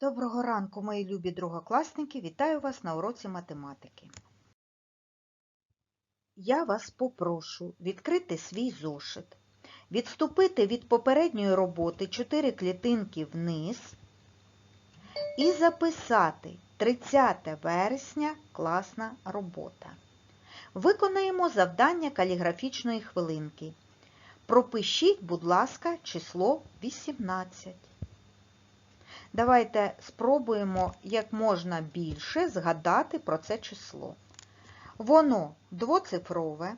Доброго ранку, мої любі другокласники! Вітаю вас на уроці математики. Я вас попрошу відкрити свій зошит, відступити від попередньої роботи 4 клітинки вниз і записати 30 вересня класна робота. Виконаємо завдання каліграфічної хвилинки. Пропишіть, будь ласка, число 18. Давайте спробуємо як можна більше згадати про це число. Воно двоцифрове,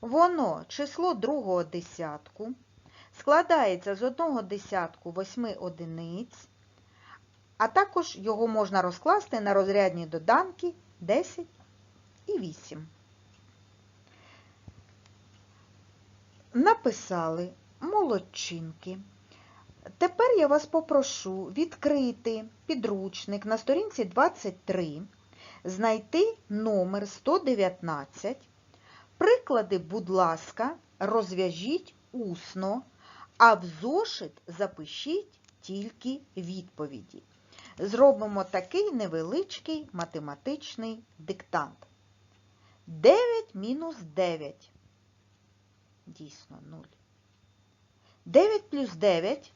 воно число другого десятку, складається з одного десятку восьми одиниць, а також його можна розкласти на розрядні доданки 10 і 8. Написали молодчинки. Тепер я вас попрошу відкрити підручник на сторінці 23, знайти номер 119. Приклади, будь ласка, розв'яжіть усно, а в зошит запишіть тільки відповіді. Зробимо такий невеличкий математичний диктант. 9 мінус 9. Дійсно, 0. 9 плюс 9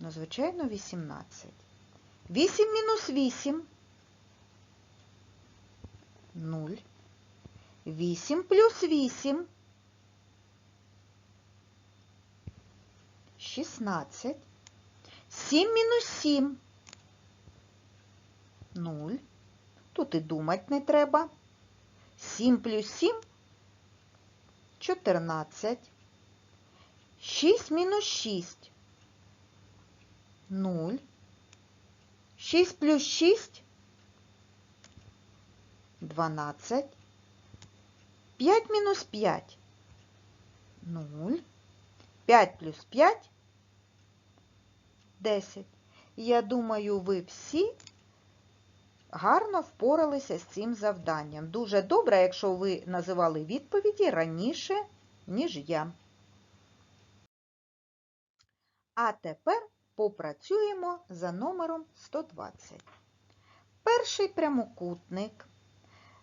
Ну, звичайно, 18. 8 мінус 8 – 0. 8 плюс 8 – 16. 7 мінус 7 – 0. Тут і думати не треба. 7 плюс 7 – 14. 6 мінус 6 – 0. 6 плюс 6 – 12. 5 мінус 5 – 0. 5 плюс 5 – 10. Я думаю, ви всі гарно впоралися з цим завданням. Дуже добре, якщо ви називали відповіді раніше, ніж я. А тепер попрацюємо за номером 120. Перший прямокутник.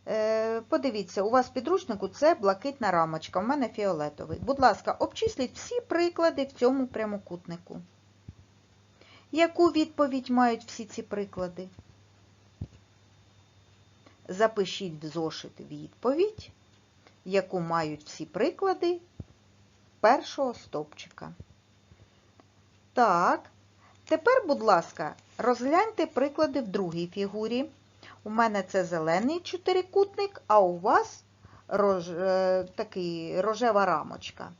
Е, Подивіться, у вас в підручнику це блакитна рамочка, у мене фіолетовий. Будь ласка, обчисліть всі приклади в цьому прямокутнику. Яку відповідь мають всі ці приклади? Запишіть в зошит відповідь, яку мають всі приклади першого стовпчика. Так, Тепер, будь ласка, розгляньте приклади в другій фігурі. У мене це зелений чотирикутник, а у вас рож... такий рожева рамочка.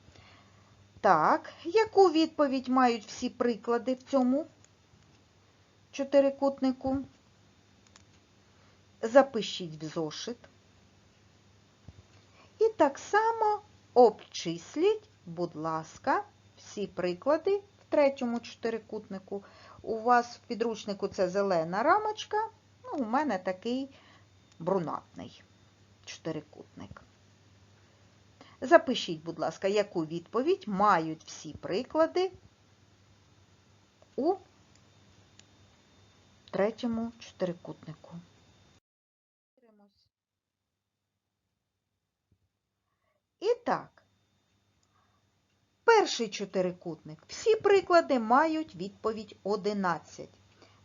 Так, яку відповідь мають всі приклади в цьому чотирикутнику? Запишіть в зошит. І так само обчисліть, будь ласка, всі приклади третьому чотирикутнику. У вас в підручнику це зелена рамочка, ну, у мене такий брунатний чотирикутник. Запишіть, будь ласка, яку відповідь мають всі приклади у третьому чотирикутнику. І так, Перший чотирикутник. Всі приклади мають відповідь 11.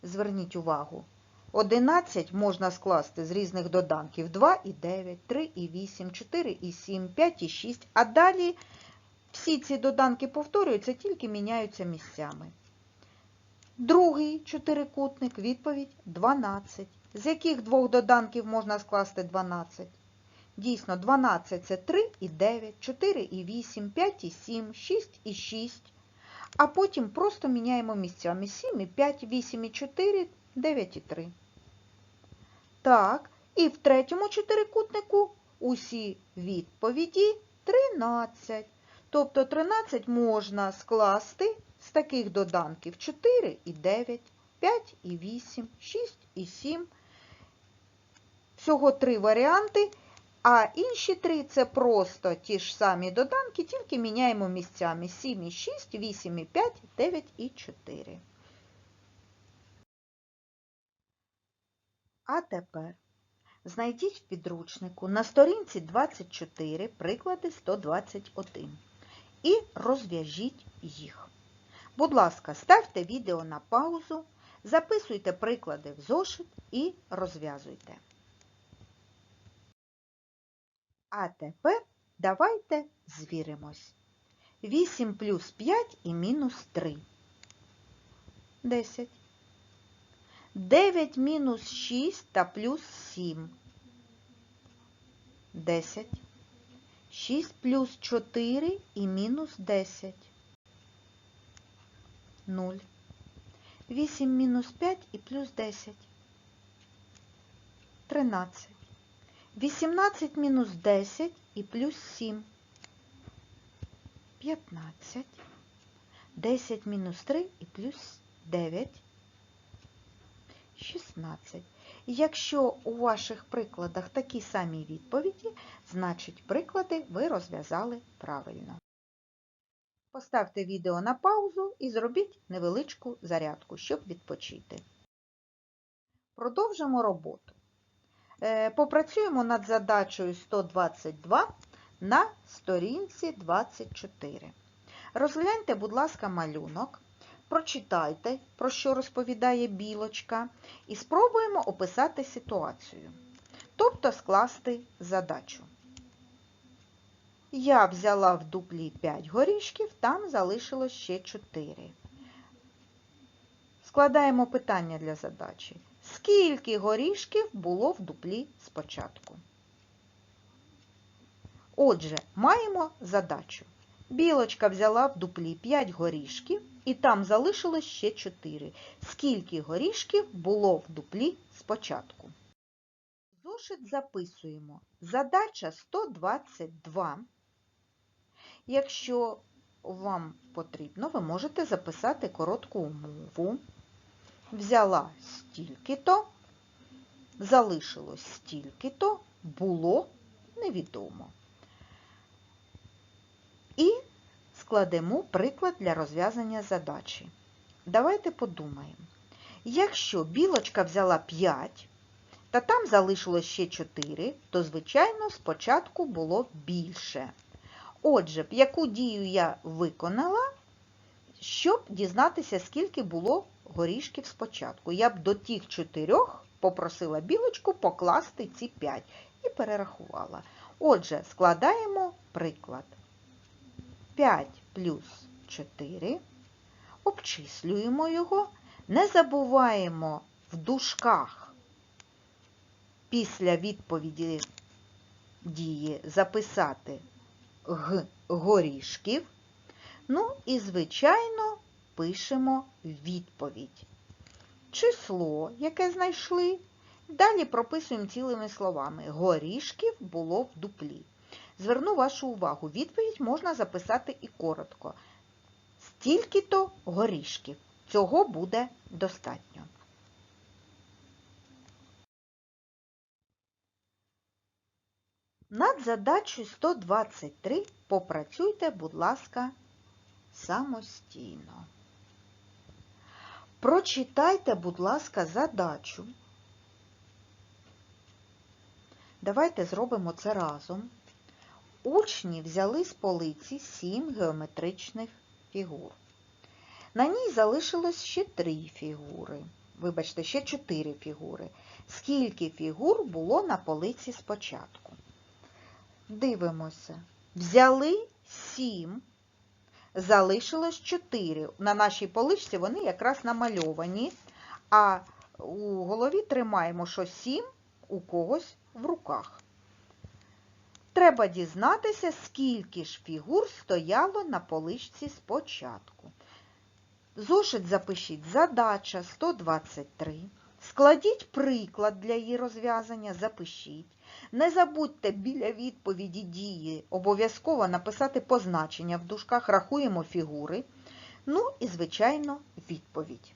Зверніть увагу. 11 можна скласти з різних доданків 2 і 9, 3 і 8, 4 і 7, 5 і 6. А далі всі ці доданки повторюються, тільки міняються місцями. Другий чотирикутник, відповідь 12. З яких двох доданків можна скласти 12? Дійсно, 12 це 3 і 9, 4 і 8, 5 і 7, 6 і 6. А потім просто міняємо місцями 7 і 5, 8 і 4, 9 і 3. Так, і в третьому чотирикутнику усі відповіді 13. Тобто 13 можна скласти з таких доданків 4 і 9, 5 і 8, 6 і 7. Всього три варіанти. А інші три це просто ті ж самі доданки, тільки міняємо місцями 7 і 6, 8 і 5, 9 і 4. А тепер знайдіть в підручнику на сторінці 24 приклади 121 і розв'яжіть їх. Будь ласка, ставте відео на паузу, записуйте приклади в зошит і розв'язуйте. А тепер давайте звіримось. 8 плюс 5 і мінус 3. 10. 9 мінус 6 та плюс 7. 10. 6 плюс 4 і мінус 10. 0. 8 мінус 5 і плюс 10. 13. 18 мінус 10 і плюс 7. 15. 10 мінус 3 і плюс 9. 16. Якщо у ваших прикладах такі самі відповіді, значить приклади ви розв'язали правильно. Поставте відео на паузу і зробіть невеличку зарядку, щоб відпочити. Продовжимо роботу. Е, Попрацюємо над задачею 122 на сторінці 24. Розгляньте, будь ласка, малюнок. Прочитайте, про що розповідає білочка, і спробуємо описати ситуацію, тобто скласти задачу. Я взяла в дуплі 5 горішків, там залишилось ще 4. Складаємо питання для задачі. Скільки горішків було в дуплі спочатку? Отже, маємо задачу. Білочка взяла в дуплі 5 горішків, і там залишилось ще 4. Скільки горішків було в дуплі спочатку? Зошит записуємо. Задача 122. Якщо вам потрібно, ви можете записати коротку умову. Взяла стільки-то, залишилось стільки-то, було невідомо. І складемо приклад для розв'язання задачі. Давайте подумаємо. Якщо білочка взяла 5, та там залишилось ще 4, то, звичайно, спочатку було більше. Отже, яку дію я виконала, щоб дізнатися, скільки було горішків спочатку. Я б до тих 4 попросила білочку покласти ці 5 і перерахувала. Отже, складаємо приклад. 5 плюс 4, обчислюємо його, не забуваємо в дужках після відповіді дії записати г горішків. Ну і, звичайно, пишемо відповідь. Число, яке знайшли, далі прописуємо цілими словами. Горішків було в дуплі. Зверну вашу увагу, відповідь можна записати і коротко. Стільки-то горішків. Цього буде достатньо. Над задачею 123 попрацюйте, будь ласка, самостійно. Прочитайте, будь ласка, задачу. Давайте зробимо це разом. Учні взяли з полиці сім геометричних фігур. На ній залишилось ще три фігури. Вибачте, ще чотири фігури. Скільки фігур було на полиці спочатку? Дивимося. Взяли сім, залишилось чотири. На нашій поличці вони якраз намальовані, а у голові тримаємо, що сім у когось в руках. Треба дізнатися, скільки ж фігур стояло на поличці спочатку. Зошит запишіть задача 123. Складіть приклад для її розв'язання, запишіть. Не забудьте біля відповіді дії обов'язково написати позначення в дужках, рахуємо фігури. Ну і, звичайно, відповідь.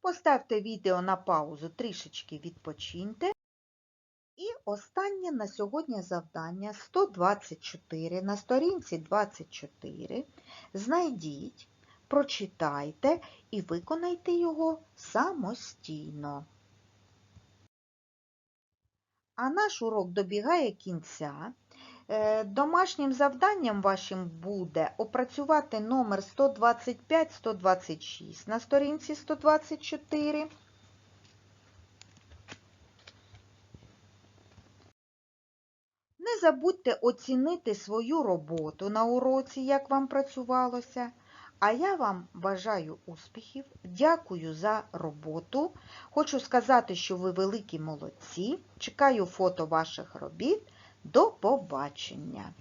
Поставте відео на паузу, трішечки відпочиньте. І останнє на сьогодні завдання 124 на сторінці 24. Знайдіть, прочитайте і виконайте його самостійно. А наш урок добігає кінця. Е, Домашнім завданням вашим буде опрацювати номер 125-126 на сторінці 124. Не забудьте оцінити свою роботу на уроці, як вам працювалося. А я вам бажаю успіхів, дякую за роботу. Хочу сказати, що ви великі молодці. Чекаю фото ваших робіт. До побачення!